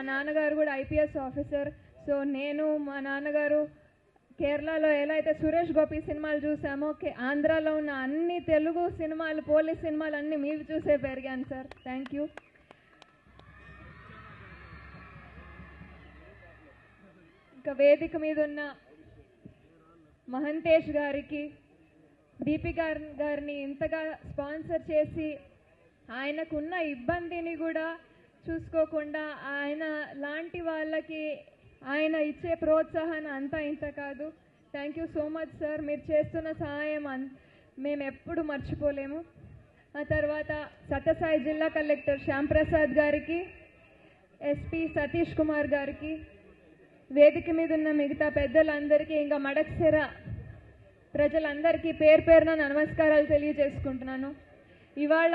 మా నాన్నగారు కూడా ఐపీఎస్ ఆఫీసర్. సో నేను మా నాన్నగారు కేరళలో ఎలా అయితే సురేష్ గోపి సినిమాలు చూసామో ఆంధ్రాలో ఉన్న అన్ని తెలుగు సినిమాలు పోలీస్ సినిమాలు అన్ని మీరు చూసే పెరిగాను సార్. Thank you. ఇంకా వేదిక మీద ఉన్న మహంతేష్ గారికి దీపిక గారిని ఇంతగా స్పాన్సర్ చేసి ఆయనకున్న ఇబ్బందిని కూడా చూసుకోకుండా ఆయన లాంటి వాళ్ళకి ఆయన ఇచ్చే ప్రోత్సాహాన్ని అంతా ఇంత కాదు. Thank you so much sir మీరు చేస్తున్న సహాయం అన్ మేము ఎప్పుడు మర్చిపోలేము. ఆ తర్వాత సత్యసాయి జిల్లా కలెక్టర్ శ్యాంప్రసాద్ గారికి ఎస్పీ సతీష్ కుమార్ గారికి వేదిక మీద ఉన్న మిగతా పెద్దలందరికీ ఇంకా మడక్సిర ప్రజలందరికీ పేరు పేరున నమస్కారాలు తెలియజేసుకుంటున్నాను. ఇవాళ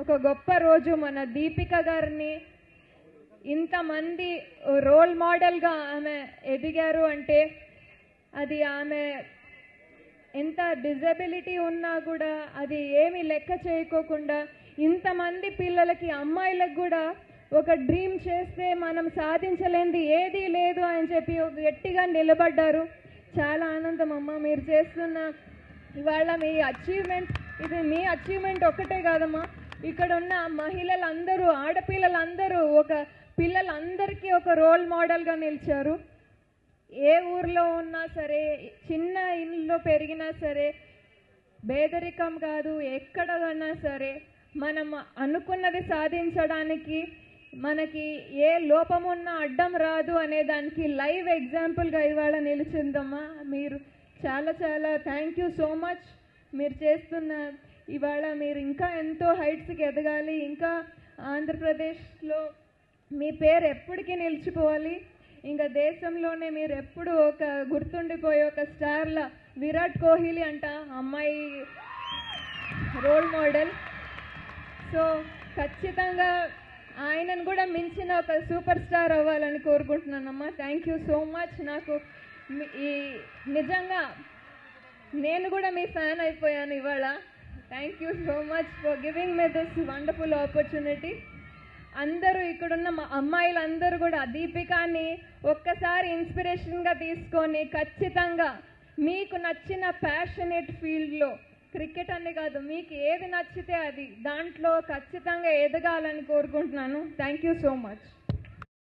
ఒక గొప్ప రోజు మన దీపిక గారిని ఇంతమంది రోల్ మోడల్గా ఆమె ఎదిగారు అంటే అది ఆమె ఎంత డిజబిలిటీ ఉన్నా కూడా అది ఏమి లెక్క చేయకోకుండా ఇంతమంది పిల్లలకి అమ్మాయిలకు కూడా ఒక డ్రీమ్ చేస్తే మనం సాధించలేంది ఏదీ లేదు అని చెప్పి ఒక గట్టిగా నిలబడ్డారు. చాలా ఆనందం అమ్మ మీరు చేస్తున్న ఇవాళ మీ అచీవ్మెంట్ ఇది మీ అచీవ్మెంట్ ఒక్కటే కాదమ్మా. ఇక్కడ ఉన్న మహిళలందరూ ఆడపిల్లలందరూ ఒక పిల్లలందరికీ ఒక రోల్ మోడల్గా నిలిచారు. ఏ ఊర్లో ఉన్నా సరే చిన్న ఇల్లు పెరిగినా సరే పేదరికం కాదు ఎక్కడ ఉన్నా సరే మనం అనుకున్నది సాధించడానికి మనకి ఏ లోపం అడ్డం రాదు అనే దానికి లైవ్ ఎగ్జాంపుల్గా ఇవాళ నిలిచిందమ్మా. మీరు చాలా చాలా థ్యాంక్ యూ సో మచ్ మీరు చేస్తున్న ఇవాళ మీరు ఇంకా ఎంతో హైట్స్కి ఎదగాలి ఇంకా ఆంధ్రప్రదేశ్లో మీ పేరు ఎప్పటికీ నిలిచిపోవాలి. ఇంకా దేశంలోనే మీరు ఎప్పుడు ఒక గుర్తుండిపోయే ఒక స్టార్ల విరాట్ కోహ్లీ అంట అమ్మాయి రోల్ మోడల్. సో ఖచ్చితంగా ఆయనను కూడా మించిన ఒక సూపర్ స్టార్ అవ్వాలని కోరుకుంటున్నానమ్మా. థ్యాంక్ యూ సో మచ్ నాకు ఈ నిజంగా నేను కూడా మీ ఫ్యాన్ అయిపోయాను ఇవాళ. Thank you so much for giving me this wonderful opportunity అందరూ ఇక్కడున్న మా అమ్మాయిలందరూ కూడా దీపికాని ఒక్కసారి ఇన్స్పిరేషన్గా తీసుకొని ఖచ్చితంగా మీకు నచ్చిన ప్యాషనేట్ ఫీల్డ్లో క్రికెట్ అనే కాదు మీకు ఏది నచ్చితే అది దాంట్లో ఖచ్చితంగా ఎదగాలని కోరుకుంటున్నాను. Thank you so much